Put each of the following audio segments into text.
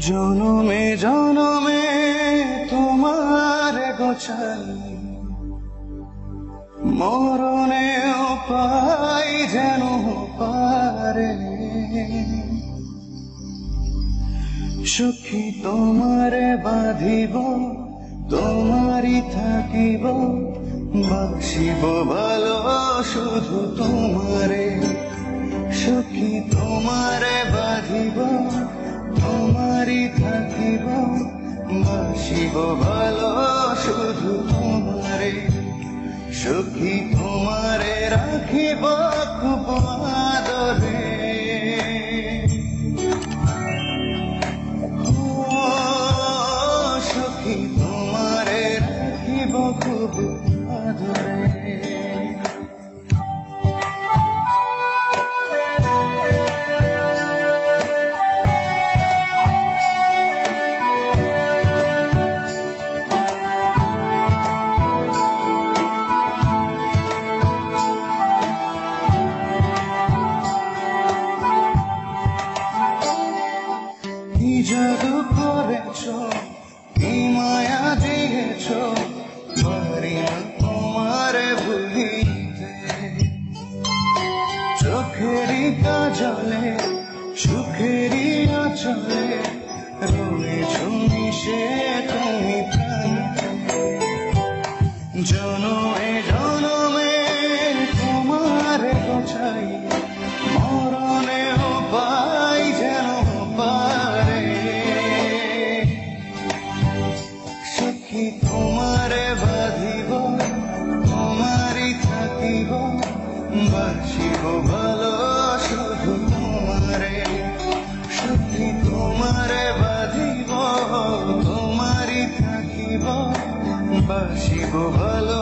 জনমে জনমে তোমার গোছাই। মরণে পাই যেন পারে। সুখী তোমারে বাঁধিব, তোমারই থাকিব, বাসিব ভালো শুধু তোমারে। বাসিব ভালো শুধু তোমারে সুখী তোমারে রাখিব। কাজলে সুখেরই আচলে তুমি জনমে জনমে তোমার গোছাই মরণেও পাই যেন পারে। সখী তোমারে বাঁধিব, তোমারই থাকিব বাসিব ভালো বাসিব ভালো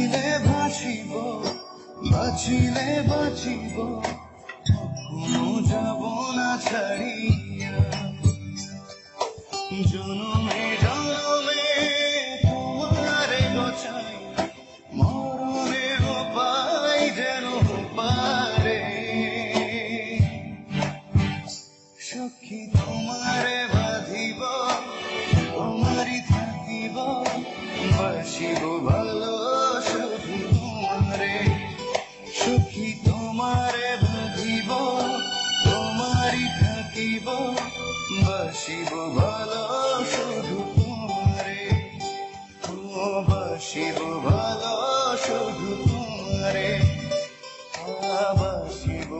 ভাসিলে ভাসিব বাঁচিলে বাঁচিব। যাব না ছাড়িয়া তোমারই থাকিব বাসিব ভালো শুধু তোমারে। বাসিব ভালো শুধু তোমারে। বাসিব